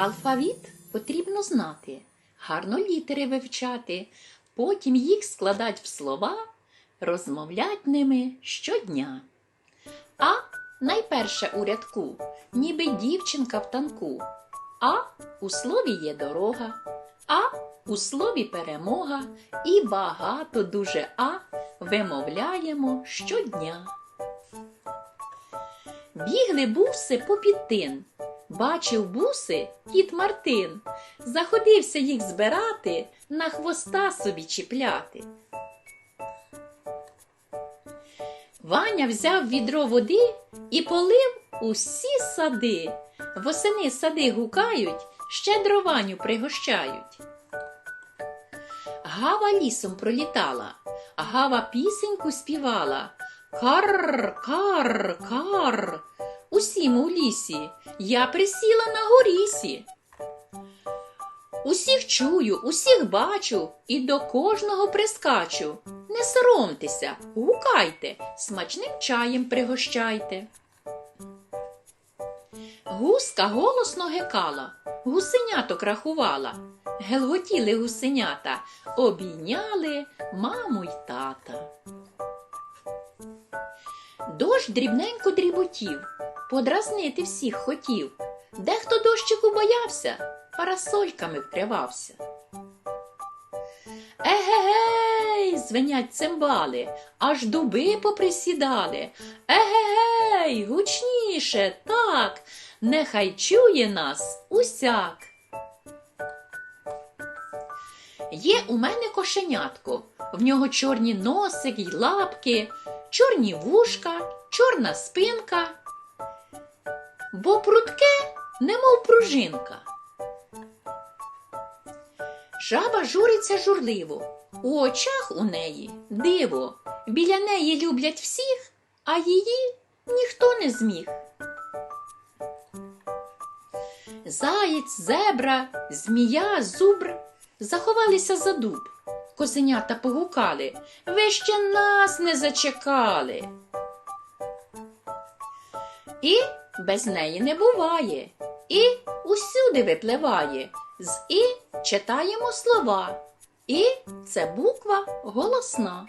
Алфавіт потрібно знати, гарно літери вивчати, потім їх складать в слова, розмовлять ними щодня. А найперше у рядку, ніби дівчинка в танку. А у слові є дорога, а у слові перемога, і багато дуже А вимовляємо щодня. Бігли буси попід тин. Бачив буси кіт Мартин, заходився їх збирати, на хвоста собі чіпляти. Ваня взяв відро води і полив усі сади. Восени сади гукають, щедро Ваню пригощають. Гава лісом пролітала, гава пісеньку співала. Кар, кар, кар. Усім у лісі я присіла на горісі. Усіх чую, усіх бачу і до кожного прискачу. Не соромтеся, гукайте, смачним чаєм пригощайте. Гуска голосно гекала, гусеняток рахувала. Гелготіли гусенята, обійняли маму й тата. Дощ дрібненько дріботів, подразнити всіх хотів. Дехто дощику боявся, парасольками вкривався. Егегей, звенять цимбали, аж дуби поприсідали. Егегей, гучніше, так, нехай чує нас усяк. Є у мене кошенятко, в нього чорні носик й лапки, чорні вушка, чорна спинка, бо прутке, немов пружинка. Жаба журиться журливо, у очах у неї диво, біля неї люблять всіх, а її ніхто не зміг. Заєць, зебра, змія, зубр заховалися за дуб. Козенята погукали. Ви ще нас не зачекали. І без неї не буває, і усюди випливає. З і читаємо слова. І це буква голосна.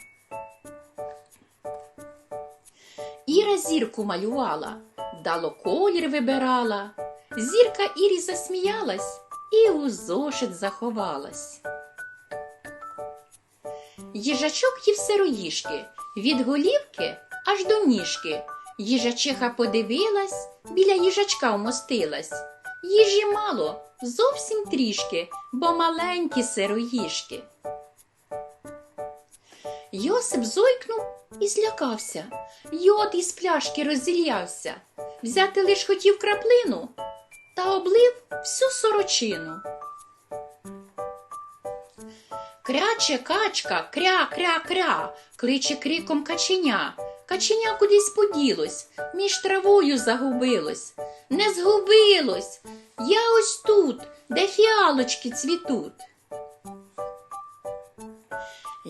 Іра зірку малювала, вдало колір вибирала. Зірка Ірі засміялась і у зошит заховалась. Їжачок їв сироїшки, від голівки аж до ніжки. Їжачиха подивилась, біля їжачка вмостилась. Їжі мало, зовсім трішки, бо маленькі сироїшки. Йосип зойкнув і злякався. Йод із пляшки роззілявся. Взяти лиш хотів краплину та облив всю сорочину. Кряче качка, кря, кря, кря, кличе криком каченя. Каченя кудись поділось, між травою загубилось. Не згубилось. Я ось тут, де фіалочки цвітуть.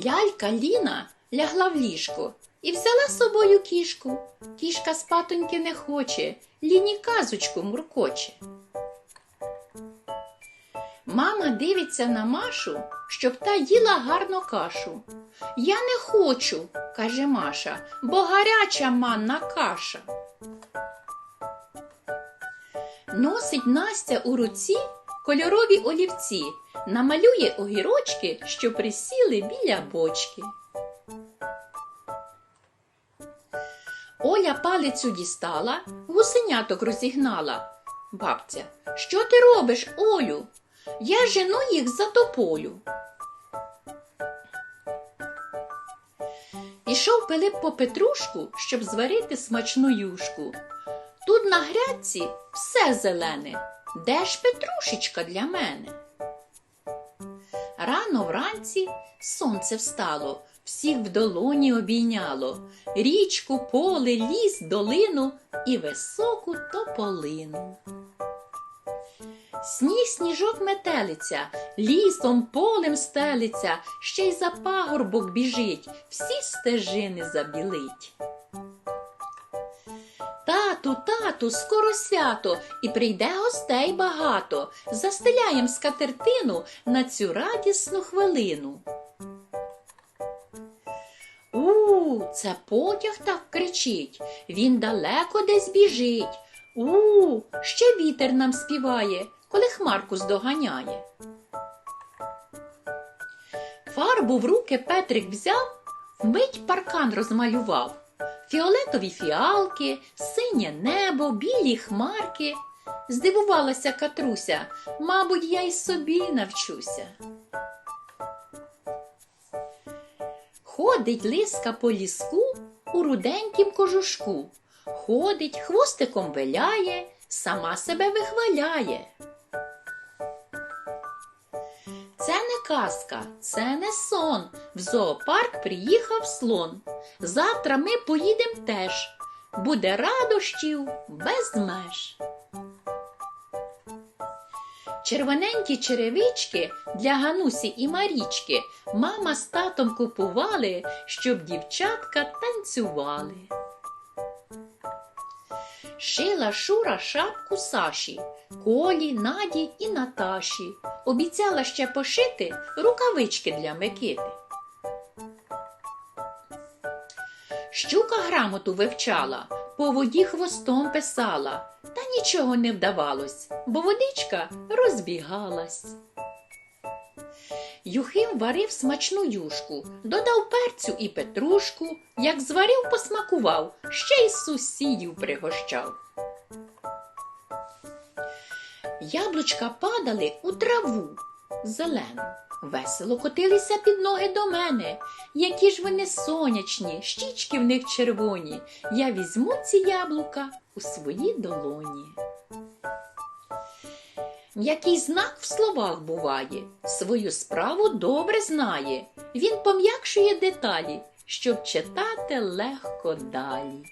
Лялька Ліна лягла в ліжко і взяла з собою кішку. Кішка спатоньки не хоче, ліні казочку муркоче. Мама дивиться на Машу, щоб та їла гарно кашу. Я не хочу, каже Маша, бо гаряча манна каша. Носить Настя у руці кольорові олівці, намалює огірочки, що присіли біля бочки. Оля палицю дістала, гусеняток розігнала. Бабця, що ти робиш, Олю? Я жену їх за тополю. Пішов Пилип по петрушку, щоб зварити смачну юшку. Тут на грядці все зелене. Де ж петрушечка для мене? Рано вранці сонце встало, всіх в долоні обійняло річку, поле, ліс, долину і високу тополину. Сніг сніжок метелиця, лісом полем стелиться, ще й за пагорбок біжить, всі стежини забілить. Тату, тату, скоро свято, і прийде гостей багато. Застеляєм скатертину на цю радісну хвилину. У, це потяг так кричить, він далеко десь біжить. У, ще вітер нам співає, коли хмарку здоганяє. Фарбу в руки Петрик взяв, вмить паркан розмалював. Фіолетові фіалки, синє небо, білі хмарки. Здивувалася Катруся, мабуть, я й собі навчуся. Ходить лиска по ліску у руденькім кожушку. Ходить, хвостиком виляє, сама себе вихваляє. Казка, це не сон. В зоопарк приїхав слон. Завтра ми поїдем теж. Буде радощів без меж. Червоненькі черевички для Ганусі і Марічки мама з татом купували, щоб дівчатка танцювали. Шила Шура шапку Саші, Колі, Наді і Наташі. Обіцяла ще пошити рукавички для Микити. Щука грамоту вивчала, по воді хвостом писала, та нічого не вдавалось, бо водичка розбігалась. Юхим варив смачну юшку, додав перцю і петрушку, як зварив, посмакував, ще й сусідів пригощав. Яблучка падали у траву зелену, весело котилися під ноги до мене. Які ж вони сонячні, щічки в них червоні. Я візьму ці яблука у свої долоні. Який знак в словах буває, свою справу добре знає. Він пом'якшує деталі, щоб читати легко далі.